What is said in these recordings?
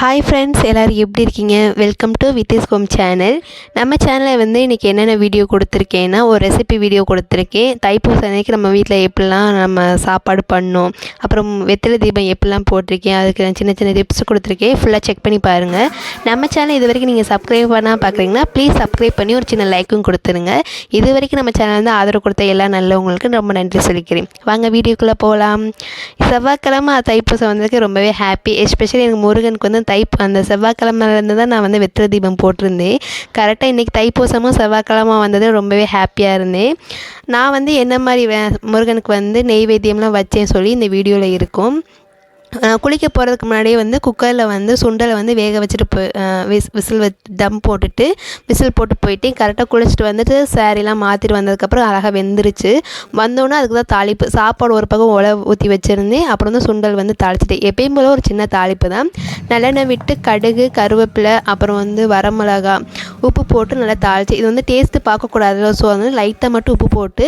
Hi friends எல்லோரும் எப்படி இருக்கீங்க? வெல்கம் டு வித்திஸ் ஹோம் சேனல் நம்ம சேனலில் வந்து இன்றைக்கி என்னென்ன வீடியோ கொடுத்துருக்கேன்னா ஒரு ரெசிபி வீடியோ கொடுத்துருக்கேன். தைப்பூசம் அன்னைக்கு நம்ம வீட்டில் எப்படிலாம் நம்ம சாப்பாடு பண்ணோம் அப்புறம் வெத்தலை தீபம் எப்படிலாம் போட்டிருக்கேன் அதுக்கு நான் சின்ன சின்ன டிப்ஸ் கொடுத்துருக்கேன். ஃபுல்லாக செக் பண்ணி பாருங்கள் நம்ம சேனல் இது வரைக்கும் நீங்கள் சப்ஸ்கிரைப் பண்ணால் பார்க்குறீங்கன்னா ப்ளீஸ் சப்ஸ்கிரைப் பண்ணி ஒரு சின்ன லைக்கும் கொடுத்துருங்க. இது வரைக்கும் நம்ம சேனல் வந்து ஆதரவு கொடுத்த எல்லா நல்லவங்களுக்கு ரொம்ப நன்றி சொல்லிக்கிறேன். வாங்க வீடியோக்குள்ளே போகலாம் செவ்வாய்க்கிழமை தைப்பூசம் வந்ததுக்கு ரொம்பவே ஹாப்பி எஸ்பெஷலி எனக்கு முருகனுக்கு வந்து தை அந்த செவ்வாய்க்கிழமைலேருந்து தான் நான் வந்து வெற்றிலை தீபம் போட்டிருந்தேன். கரெக்டாக இன்றைக்கி தைப்பூசமும் செவ்வாய்க்கிழமை வந்தது ரொம்பவே ஹாப்பியாக இருந்தேன். நான் வந்து என்ன மாதிரி வே முருகனுக்கு வந்து நெய்வேத்தியம்லாம் வச்சேன்னு சொல்லி இந்த வீடியோவில் இருக்கும். குளிக்க போகிறதுக்கு முன்னாடியே வந்து குக்கரில் வந்து சுண்டலை வந்து வேக வச்சுட்டு போய் விஸ் விசில் வச் தம் போட்டுட்டு விசில் போட்டு போயிட்டு கரெக்டாக குளிச்சுட்டு வந்துட்டு சாரீலாம் மாற்றிட்டு வந்ததுக்கப்புறம் அழகாக வெந்துருச்சு. வந்தோன்னே அதுக்கு தான் தாளிப்பு. சாப்பாடு ஒரு பக்கம் உல ஊற்றி வச்சுருந்தேன். அப்புறம் வந்து சுண்டல் வந்து தாளிச்சிட்டேன். எப்பயும் போல ஒரு சின்ன தாளிப்பு தான். நல்லெண்ணெய் விட்டு கடுகு கருவேப்பிலை அப்புறம் வந்து வரமிளகா உப்பு போட்டு நல்லா தாளிச்சு இது வந்து டேஸ்ட்டு பார்க்கக்கூடாதுல ஸோ வந்து லைட்டாக மட்டும் உப்பு போட்டு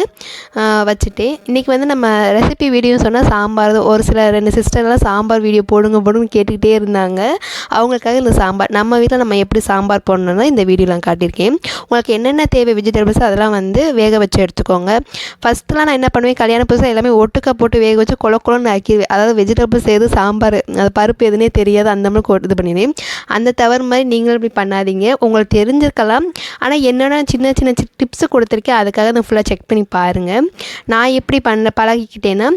வச்சுட்டேன். இன்றைக்கி வந்து நம்ம ரெசிபி வீடியோ சொன்னால் சாம்பார் ஒரு சில ரெண்டு சிஸ்டர்லாம் சாம்பார் வீடியோ போடுங்க போடுங்க கேட்டுக்கிட்டே இருந்தாங்க. அவங்களுக்காக இந்த சாம்பார் நம்ம வீட்டில் நம்ம எப்படி சாம்பார் போடணும்னா இந்த வீடியோ நான் காட்டியிருக்கேன். உங்களுக்கு என்னென்ன தேவை வெஜிடபிள்ஸ் அதெல்லாம் வந்து வேக வச்சு எடுத்துக்கோங்க. ஃபஸ்ட்டுலாம் நான் என்ன பண்ணுவேன் கல்யாண புதுசாக எல்லாமே ஒட்டுக்கா போட்டு வேக வச்சு கொல கொலன்னு ஆக்கிடுவேன் அதாவது வெஜிடபிள்ஸ் எது சாம்பார் அது பருப்பு எதுனே தெரியாது அந்த மாதிரி இது பண்ணிடுவேன். அந்த தவறு மாதிரி நீங்களும் இப்படி பண்ணாதீங்க. உங்களுக்கு தெரிஞ்சிருக்கலாம். ஆனால் என்னென்ன சின்ன சின்ன டிப்ஸ் கொடுத்துருக்கேன் அதுக்காக நான் ஃபுல்லாக செக் பண்ணி பாருங்கள் நான் எப்படி பண்ண பழகிக்கிட்டேன்னா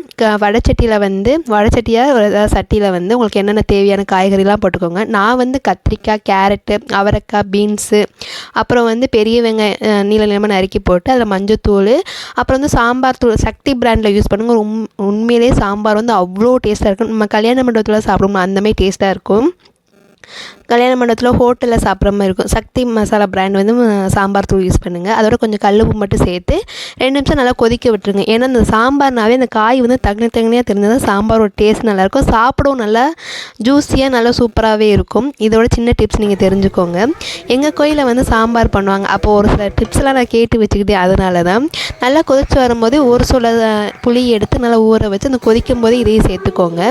வடச்சட்டியில் வந்து வடச்சட்டியாக ஒரு சட்டியில் வந்து உங்களுக்கு என்னென்ன தேவையான காய்கறிலாம் போட்டுக்கோங்க. நான் வந்து கத்திரிக்காய் கேரட்டு அவரைக்காய் பீன்ஸு அப்புறம் வந்து பெரிய வெங்காயம் நீள நீளமாக நறுக்கி போட்டு அதில் மஞ்சத்தூள் அப்புறம் வந்து சாம்பார் தூள் சக்தி பிராண்டில் யூஸ் பண்ணுங்கள் உண் உண்மையிலே சாம்பார் வந்து அவ்வளோ டேஸ்ட்டாக இருக்கும். நம்ம கல்யாண மண்டபத்தில் சாப்பிடுவோம் அந்தமாதிரி டேஸ்ட்டாக இருக்கும். கல்யாண மண்டபத்தில் ஹோட்டலில் சாப்பிட்ற மாதிரி இருக்கும். சக்தி மசாலா பிராண்ட் வந்து சாம்பார் தூள் யூஸ் பண்ணுங்கள் அதோட கொஞ்சம் கல்லுப்பு மட்டும் சேர்த்து ரெண்டு நிமிஷம் நல்லா கொதிக்க விட்டுருங்க. ஏன்னா அந்த சாம்பார்னாவே அந்த காய் வந்து தகுனி தகுனியாக தெரிஞ்சது சாம்பாரோட டேஸ்ட் நல்லாயிருக்கும். சாப்பிடவும் நல்லா ஜூஸியாக நல்லா சூப்பராகவே இருக்கும். இதோட சின்ன டிப்ஸ் நீங்கள் தெரிஞ்சுக்கோங்க. எங்கள் கோயிலில் வந்து சாம்பார் பண்ணுவாங்க. அப்போது ஒரு சில டிப்ஸ்லாம் நான் கேட்டு வச்சுக்கிட்டேன். அதனால தான் நல்லா கொதித்து வரும்போது ஒரு சில புளி எடுத்து நல்லா ஊற வச்சு அந்த கொதிக்கும் போது இதையும் சேர்த்துக்கோங்க.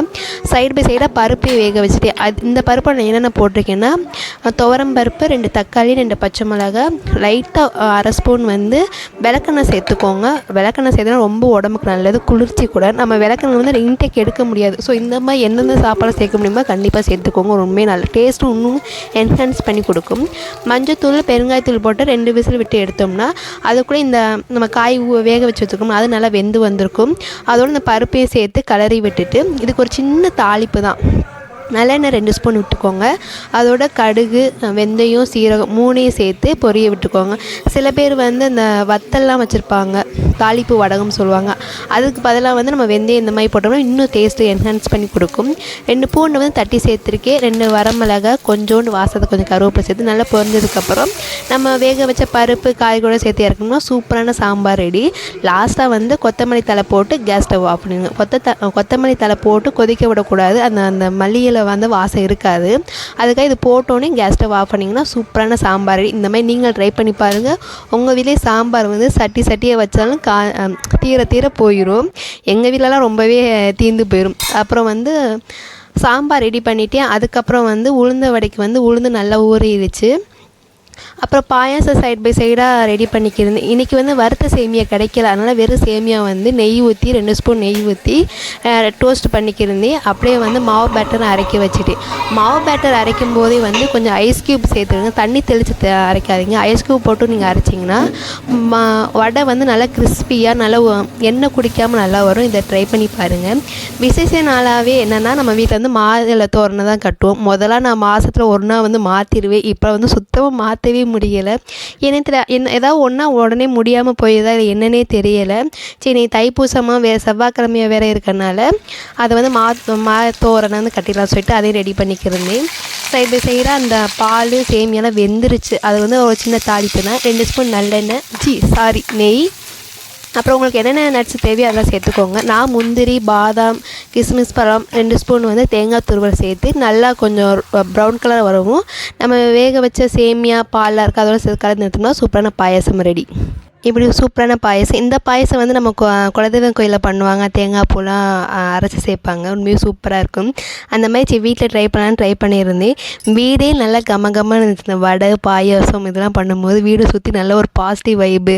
சைடு பை சைடாக பருப்பையும் வேக வச்சுட்டு அது இந்த பருப்பை நான் என்னென்ன போட்டிருக்கேன் போட்டிருக்கேன்னா துவரம் பருப்பு ரெண்டு தக்காளி ரெண்டு பச்சை மிளகா லைட்டாக அரை ஸ்பூன் வந்து விளக்கெண்ணெய் சேர்த்துக்கோங்க. விளக்கெண்ணெய் சேர்த்துனா ரொம்ப உடம்புக்கு நல்லது குளிர்ச்சி கூட. நம்ம விளக்கெண்ணெய் வந்து இன்டேக் எடுக்க முடியாது. ஸோ இந்த மாதிரி எந்தெந்த சாப்பாடு சேர்க்க முடியுமோ கண்டிப்பாக சேர்த்துக்கோங்க. ரொம்பவே நல்ல டேஸ்ட்டும் இன்னும் என்ஹான்ஸ் பண்ணி கொடுக்கும். மஞ்சத்தூள் பெருங்காயத்தூள் போட்டு ரெண்டு விசில் விட்டு எடுத்தோம்னா அதுக்குள்ளே இந்த நம்ம காய் வேக வச்சு வச்சுருக்கோம் அது நல்லா வெந்து வந்திருக்கும். அதோடு இந்த பருப்பையும் சேர்த்து கலரி விட்டுட்டு இதுக்கு ஒரு சின்ன தாளிப்பு தான். நல்லெண்ணெய் ரெண்டு ஸ்பூன் விட்டுக்கோங்க. அதோட கடுகு வெந்தயம் சீரகம் மூணையும் சேர்த்து பொரிய விட்டுக்கோங்க. சில பேர் வந்து இந்த வத்தல்லாம் வச்சுருப்பாங்க. தாளிப்பு வடகம் சொல்லுவாங்க. அதுக்கு பதிலாக வந்து நம்ம வெந்தயம் இந்த மாதிரி போட்டோம்னா இன்னும் டேஸ்ட்டு என்ஹான்ஸ் பண்ணி கொடுக்கும். ரெண்டு பூண்டு வந்து தட்டி சேர்த்துருக்கேன். ரெண்டு வரமிளகா கொஞ்சோண்டு வாசத்தை கொஞ்சம் கருவேப்பிலை சேர்த்து நல்லா பொரிஞ்சதுக்கப்புறம் நம்ம வேக வச்ச பருப்பு காய் சேர்த்து இறக்கணும்னா சூப்பரான சாம்பார் ரெடி லாஸ்ட்டாக வந்து கொத்தமல்லி தலை போட்டு கேஸ் ஸ்டவ் ஆஃப் பண்ணிடுங்க கொத்த த கொத்தமல்லி தலை போட்டு கொதிக்க விடக்கூடாது. அந்த அந்த மல்லியில் வந்து வாசம் இருக்காது. அதுக்காக இது போட்டோன்னே கேஸ் ஸ்டவ் ஆஃப் பண்ணிங்கன்னா சூப்பரான சாம்பார் இந்த மாதிரி நீங்கள் ட்ரை பண்ணி பாருங்கள் உங்கள் வீட்டிலே சாம்பார் வந்து சட்டி சட்டியை வச்சாலும் கா தீர தீர போயிடும் எங்கள் வீட்டிலலாம் ரொம்பவே தீர்ந்து போயிடும் அப்புறம் வந்து சாம்பார் ரெடி பண்ணிவிட்டு அதுக்கப்புறம் வந்து உளுந்த வடைக்கு வந்து உளுந்து நல்லா ஊறிடுச்சு அப்புறம் பாயாசம் சைட் பை சைடாக ரெடி பண்ணிக்கிருந்தேன் இன்றைக்கி வந்து வறுத்த சேமியா கிடைக்கல. அதனால் வெறும் சேமியா வந்து நெய் ஊற்றி ரெண்டு ஸ்பூன் நெய் ஊற்றி டோஸ்ட் பண்ணிக்கிருந்தேன். அப்படியே வந்து மாவு பேட்டர் அரைக்க வச்சுட்டு மாவு பேட்டர் அரைக்கும் போதே வந்து கொஞ்சம் ஐஸ் க்யூப் சேர்த்துருங்க தண்ணி தெளித்து அரைக்காதீங்க. ஐஸ் க்யூப் போட்டு நீங்கள் அரைச்சிங்கன்னா மா வடை வந்து நல்லா கிறிஸ்பியாக நல்லா எண்ணெய் குடிக்காமல் நல்லா வரும். இதை ட்ரை பண்ணி பாருங்கள் விசேஷ நாளாகவே என்னென்னா நம்ம வீட்டில் வந்து மாதுளை தோரணை தான் கட்டுவோம். முதல்ல நான் மாதத்தில் ஒரு நாள் வந்து மாற்றிடுவேன் இப்போ வந்து சுத்தமாக மாற்றவே முடியலை. என்னத்தில் என்ன ஏதாவது ஒன்றா உடனே முடியாமல் போயிடுதா இல்லை என்னன்னே தெரியலை. சரி நீ தைப்பூசமாக வே செவ்வாய்க்கிழமையாக வேறு இருக்கனால அதை வந்து மா மா தோரணை வந்து கட்டிடலாம் சொல்லிட்டு அதையும் ரெடி பண்ணிக்கிறேன். சைடு பை சைடாக அந்த பால் சேமியெல்லாம் வெந்துருச்சு. அது வந்து ஒரு சின்ன தாளிப்பு தான். ரெண்டு ஸ்பூன் நல்லெண்ணெய். ஜி சாரி நெய். அப்புறம் உங்களுக்கு என்னென்ன நட்ஸ் தேவையோ அதெல்லாம் சேர்த்துக்கோங்க. நான் முந்திரி பாதாம் கிஸ்மிஸ் பழம் ரெண்டு ஸ்பூன் வந்து தேங்காய் துருவல் சேர்த்து நல்லா கொஞ்சம் ப்ரௌன் கலர் வரவும். நம்ம வேக வச்ச சேமியா பால்லாம் இருக்குது அதோட சேர்த்து கலந்து எடுத்தோம்னா சூப்பரான பாயசம் ரெடி இப்படி சூப்பரான பாயசம். இந்த பாயசம் வந்து நம்ம கொ குலதெய்வம் கோயிலில் பண்ணுவாங்க. தேங்காய் பூலாம் அரைச்சி சேர்ப்பாங்க. உண்மையும் சூப்பராக இருக்கும். அந்த மாதிரி சரி வீட்டில் ட்ரை பண்ணலான்னு ட்ரை பண்ணியிருந்தேன். வீடே நல்லா கம கமன்னு இருந்துச்சு. இந்த வடை பாயசம் இதெல்லாம் பண்ணும்போது வீடு சுற்றி நல்ல ஒரு பாசிட்டிவ் வைபு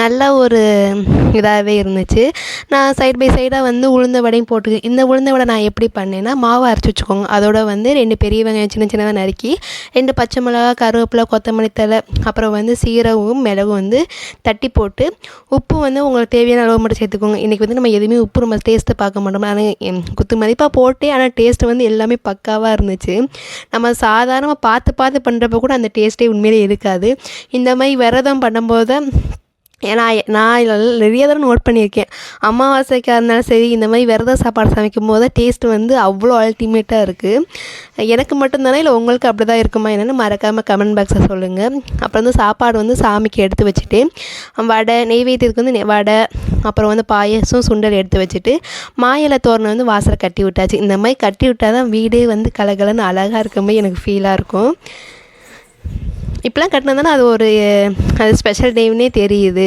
நல்ல ஒரு இதாகவே இருந்துச்சு. நான் சைட் பை சைடாக வந்து உளுந்த வடையும் போட்டு இந்த உளுந்த வடை நான் எப்படி பண்ணேன்னா மாவு அரைச்சி வச்சுக்கோங்க. அதோட வந்து ரெண்டு பெரிய வெங்காயம் சின்ன சின்னதாக நறுக்கி ரெண்டு பச்சை மிளகா கருவேப்பிலை கொத்தமல்லி தழை அப்புறம் வந்து சீரகம் மிளகும் வந்து தட்டி போட்டு உப்பு வந்து உங்களுக்கு தேவையான அளவு மட்டும் சேர்த்துக்கோங்க. இன்றைக்கி வந்து நம்ம எதுவுமே உப்பு நம்ம டேஸ்ட்டை பார்க்க மாட்டோம். ஆனால் குத்து மதிப்பாக போட்டே ஆனால் டேஸ்ட்டு வந்து எல்லாமே பக்காவாக இருந்துச்சு. நம்ம சாதாரணமாக பார்த்து பார்த்து பண்ணுறப்ப கூட அந்த டேஸ்ட்டே உண்மையிலே இருக்காது. இந்த மாதிரி விரதம் பண்ணும்போது ஏன்னா நான் இதில் நிறைய தடவை நோட் பண்ணியிருக்கேன். அமாவாசைக்காக இருந்தாலும் சரி இந்த மாதிரி விரத சாப்பாடு சமைக்கும் போது டேஸ்ட்டு வந்து அவ்வளோ அல்டிமேட்டாக இருக்குது எனக்கு மட்டும்தானே இல்லை உங்களுக்கு அப்படி தான் இருக்குமா என்னென்னு மறக்காமல் கமெண்ட் பாக்ஸில் சொல்லுங்கள் அப்புறம் வந்து சாப்பாடு வந்து சாமிக்கு எடுத்து வச்சுட்டு வடை நெய்வேத்தியத்துக்கு வந்து வடை அப்புறம் வந்து பாயசம் சுண்டல் எடுத்து வச்சுட்டு மாயிலை தோரணை வந்து வாசலை கட்டி விட்டாச்சு. இந்த மாதிரி கட்டி விட்டால் தான் வீடே வந்து கலகலன்னு அழகாக இருக்க மாதிரி எனக்கு ஃபீலாக இருக்கும். இப்படிலாம் கட்டினா அது ஒரு அது ஸ்பெஷல் டேவுனே தெரியுது.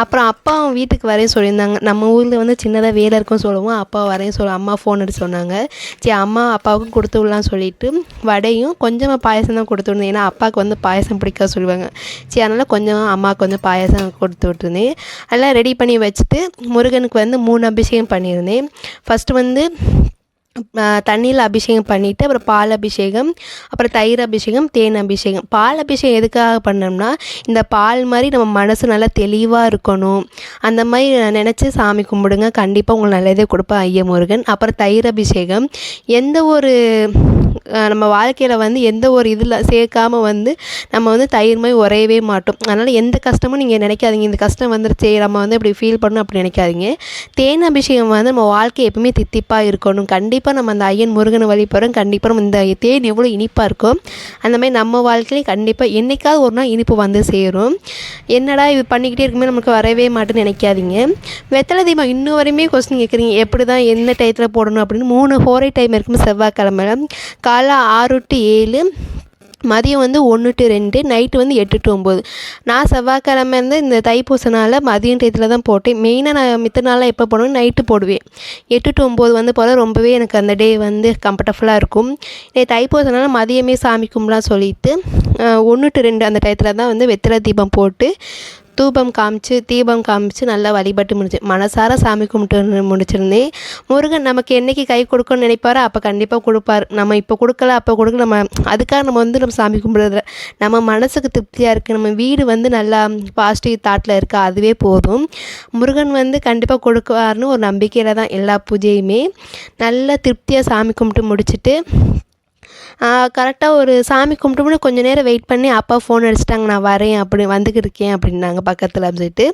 அப்புறம் அப்பாவும் வீட்டுக்கு வரையும் சொல்லியிருந்தாங்க. நம்ம ஊரில் வந்து சின்னதாக வேலை இருக்கும் சொல்லுவோம். அப்பா வரையும் சொல்ல அம்மா ஃபோன் எடுத்து சொன்னாங்க. சரி அம்மா அப்பாவுக்கும் கொடுத்து விடலாம் சொல்லிட்டு வடையும் கொஞ்சமாக பாயசம் தான் கொடுத்து விட்ருந்தேன் ஏன்னா அப்பாவுக்கு வந்து பாயசம் பிடிக்காது சொல்லுவாங்க. சரி அதனால் கொஞ்சம் அம்மாவுக்கு வந்து பாயசம் கொடுத்து விட்டுருந்தேன். எல்லாம் ரெடி பண்ணி வச்சுட்டு முருகனுக்கு வந்து மூணு அபிஷேகம் பண்ணியிருந்தேன். ஃபஸ்ட்டு வந்து தண்ணியில் அபிஷேகம் பண்ணிவிட்டு அப்புறம் பால் அபிஷேகம் அப்புறம் தயிர் அபிஷேகம் தேன் அபிஷேகம். பால் அபிஷேகம் எதுக்காக பண்ணோம்னா இந்த பால் மாதிரி நம்ம மனசு நல்லா தெளிவாக இருக்கணும். அந்த மாதிரி நினச்சி சாமி கும்பிடுங்க. கண்டிப்பாக உங்களுக்கு நல்லதே கொடுப்பேன் ஐய முருகன் அப்புறம் தயிர் அபிஷேகம். எந்த ஒரு நம்ம வாழ்க்கையில் வந்து எந்த ஒரு இதில் சேர்க்காம வந்து நம்ம வந்து தயிர் மாதிரி உறையவே மாட்டோம். அதனால் எந்த கஷ்டமும் நீங்கள் நினைக்காதீங்க. இந்த கஷ்டம் வந்துருச்சே நம்ம வந்து இப்படி ஃபீல் பண்ணணும் அப்படி நினைக்காதீங்க. தேன் அபிஷேகம் வந்து நம்ம வாழ்க்கை எப்பவுமே தித்திப்பாக இருக்கணும். கண்டிப்பாக நம்ம அந்த ஐயன் முருகனை வழிபடுறோம். கண்டிப்பாக நம்ம இந்த தேன் எவ்வளோ இனிப்பாக இருக்கும் அந்த மாதிரி நம்ம வாழ்க்கையிலையும் கண்டிப்பாக என்றைக்காவது ஒரு நாள் இனிப்பு வந்து சேரும். என்னடா இது பண்ணிக்கிட்டே இருக்குமே நமக்கு வரவே மாட்டேன்னு நினைக்காதீங்க. வெத்தலை தீபம் இன்னும் வரையுமே கொஸ்டின் கேட்குறீங்க. எப்படி தான் எந்த டயத்தில் போடணும் அப்படின்னு. மூணு ஹோரை டைம் இருக்கும் செவ்வாய்க்கிழமை. கா காலை ஆறு டு ஏழு மதியம் வந்து ஒன்று டு ரெண்டு நைட்டு வந்து எட்டு டு ஒம்பது. நான் செவ்வாய்க்கிழமை இருந்து இந்த தைப்பூச நாளில் மதியம் டயத்தில் தான் போட்டேன். மெயினாக நான் மித்த நாளாக எப்போ போடுவேன் நைட்டு போடுவேன். எட்டு டு ஒம்பது வந்து போல் ரொம்பவே எனக்கு அந்த டே வந்து கம்ஃபர்டபுளாக இருக்கும். தைப்பூச நாள் மதியமே சாமி கும்பலாம் சொல்லிட்டு ஒன்று டு ரெண்டு அந்த டயத்தில் தான் வந்து வெத்தலை தீபம் போட்டு தூபம் காமிச்சு தீபம் காமிச்சு நல்லா வழிபட்டு முடிச்சு மனசார சாமி கும்பிட்டு முடிச்சிருந்தேன் முருகன் நமக்கு என்றைக்கு கை கொடுக்கணும்னு நினைப்பாரோ அப்போ கண்டிப்பாக கொடுப்பார். நம்ம இப்போ கொடுக்கல அப்போ கொடுக்க நம்ம அதுக்காக நம்ம வந்து நம்ம சாமி கும்பிடுறதில்ல. நம்ம மனசுக்கு திருப்தியாக இருக்குது நம்ம வீடு வந்து நல்லா பாசிட்டிவ் தாட்டில் இருக்கா. அதுவே போதும். முருகன் வந்து கண்டிப்பாக கொடுக்குவார்னு ஒரு நம்பிக்கையில் தான் எல்லா பூஜையுமே. நல்லா திருப்தியாக சாமி கும்பிட்டு முடிச்சுட்டு கரெக்டாக ஒரு சாமி கும்பிட்டு கொஞ்சம் நேரம் வெயிட் பண்ணி அப்பா ஃபோன் அடிச்சிட்டாங்க நான் வரேன் அப்படி வந்துக்கிட்டு இருக்கேன் அப்படின்னாங்க பக்கத்தில் அப்படின்னு சொல்லிட்டு.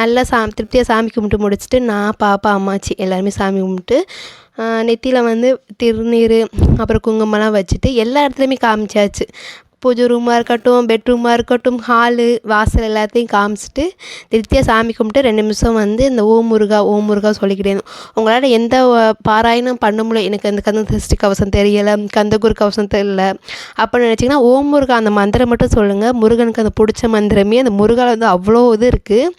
நல்லா சா திருப்தியாக சாமி கும்பிட்டு முடிச்சுட்டு நான் பாப்பா அம்மாச்சி எல்லாருமே சாமி கும்பிட்டு நெத்தியில் வந்து திருநீர் அப்புறம் குங்குமம்லாம் வச்சுட்டு எல்லா இடத்துலையுமே காமிச்சாச்சு. பூஜை ரூமாக இருக்கட்டும் பெட்ரூமாக இருக்கட்டும் ஹாலு வாசல் எல்லாத்தையும் காமிச்சிட்டு திருப்தியாக சாமி கும்பிட்டு ரெண்டு நிமிஷம் வந்து இந்த ஓம் முருகா ஓம் முருகா சொல்லிக்கிட்டே இருந்தோம். உங்களால் எந்த பாராயணம் பண்ண முடியல. எனக்கு அந்த கந்த சஷ்டி கவசம் தெரியலை கந்தகுரு கவசம் தெரியல. அப்போ நினச்சிங்கன்னா ஓம் முருகா அந்த மந்திரம் மட்டும் சொல்லுங்கள் முருகனுக்கு அந்த பிடிச்ச மந்திரமே அந்த முருகாவில் வந்து அவ்வளோ இது இருக்குது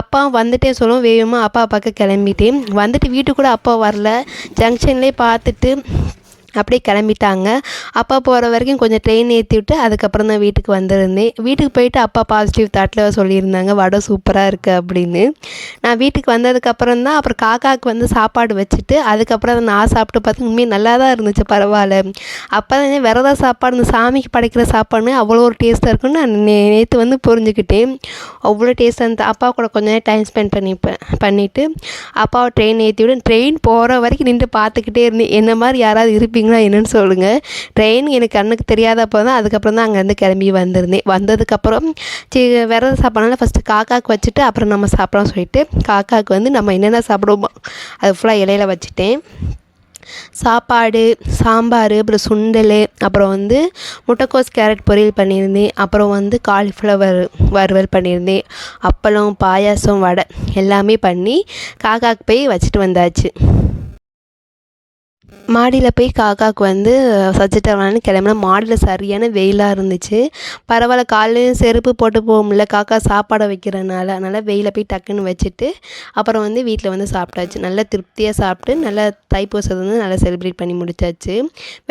அப்பா வந்துட்டே சொல்லுவோம் வேகமாக அப்பா பார்க்க கிளம்பிட்டேன். வந்துட்டு வீட்டுக்கு கூட அப்பா வரல. ஜங்ஷன்லேயே பார்த்துட்டு அப்படியே கிளம்பிட்டாங்க. அப்பா போகிற வரைக்கும் கொஞ்சம் ட்ரெயின் ஏற்றி விட்டு அதுக்கப்புறம் தான் வீட்டுக்கு வந்திருந்தேன். வீட்டுக்கு போயிட்டு அப்பா பாசிட்டிவ் தாட்டில் சொல்லியிருந்தாங்க வடை சூப்பராக இருக்குது அப்படின்னு. நான் வீட்டுக்கு வந்ததுக்கப்புறம் தான் அப்புறம் காக்காவுக்கு வந்து சாப்பாடு வச்சுட்டு அதுக்கப்புறம் நான் சாப்பிட்டு பார்த்து உண்மையாக நல்லா தான் இருந்துச்சு பரவாயில்ல. அப்போ தான் விரத சாப்பாடு இந்த சாமிக்கு படைக்கிற சாப்பாடுன்னு அவ்வளோ ஒரு டேஸ்ட்டாக இருக்குன்னு நான் நேற்று வந்து புரிஞ்சுக்கிட்டேன். அவ்வளோ டேஸ்ட்டாக இருந்தது அப்பா கூட கொஞ்ச நேரம் டைம் ஸ்பெண்ட் பண்ணிப்பேன் பண்ணிவிட்டு அப்பாவை ட்ரெயின் ஏற்றி விட ட்ரெயின் போகிற வரைக்கும் நின்று பார்த்துக்கிட்டே இருந்தேன். என்ன மாதிரி யாராவது இருப்பீங்க பார்த்தீங்கன்னா என்னென்னு சொல்லுங்கள் ட்ரெயின் எனக்கு கண்ணுக்கு தெரியாதப்போ தான் அதுக்கப்புறம் தான் அங்கேருந்து கிளம்பி வந்திருந்தேன். வந்ததுக்கப்புறம் சரி விரத சாப்பாடுனால ஃபஸ்ட்டு காக்காவுக்கு வச்சுட்டு அப்புறம் நம்ம சாப்பிடலாம் சொல்லிட்டு காக்காவுக்கு வந்து நம்ம என்னென்ன சாப்பிடுவோமோ அது ஃபுல்லாக இலையில வச்சுட்டேன். சாப்பாடு சாம்பார் அப்புறம் சுண்டல் அப்புறம் வந்து முட்டைக்கோஸ் கேரட் பொரியல் பண்ணியிருந்தேன். அப்புறம் வந்து காலிஃப்ளவர் வறுவல் பண்ணியிருந்தேன். அப்பளம் பாயாசம் வடை எல்லாமே பண்ணி காக்காவுக்கு போய் வச்சுட்டு வந்தாச்சு. மாடியில் போய் காக்காவுக்கு வந்து சஜெட் ஆகலான்னு கிளம்புனா மாடியில் சரியான வெயிலாக இருந்துச்சு. பரவாயில்ல காலையிலையும் செருப்பு போட்டு போக காக்கா சாப்பாடை வைக்கிறனால அதனால் வெயிலில் போய் டக்குன்னு வச்சுட்டு அப்புறம் வந்து வீட்டில் வந்து சாப்பிட்டாச்சு. நல்லா திருப்தியாக சாப்பிட்டு நல்லா தைப்பூசத்தை வந்து நல்லா செலிப்ரேட் பண்ணி முடிச்சாச்சு.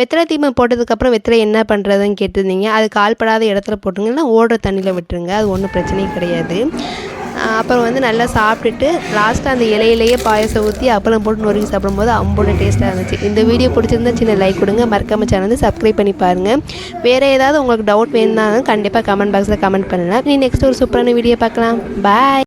வெத்தலை தீபம் போட்டதுக்கப்புறம் வெத்தலை என்ன பண்ணுறதுன்னு கேட்டிருந்தீங்க. அது கால்படாத இடத்துல போட்டுருங்க. இல்லை ஓடுற தண்ணியில் விட்டுருங்க. அது ஒன்றும் பிரச்சனையும் கிடையாது. அப்புறம் வந்து நல்லா சாப்பிட்டுட்டு லாஸ்ட்டாக அந்த இலையிலேயே பாயசம் ஊற்றி அப்புறம் போட்டு நொறுக்கி சாப்பிடும்போது அம்போட டேஸ்ட்டாக இருந்துச்சு. இந்த வீடியோ பிடிச்சிருந்தா சின்ன லைக் கொடுங்க. மறக்காம சேனல் வந்து சப்ஸ்கிரைப் பண்ணி பாருங்கள் வேறு ஏதாவது உங்களுக்கு டவுட் வேணுன்னாலும் கண்டிப்பாக கமெண்ட் பாக்ஸில் கமெண்ட் பண்ணலாம் நீ நெக்ஸ்ட் ஒரு சூப்பரான வீடியோ பார்க்கலாம். பாய்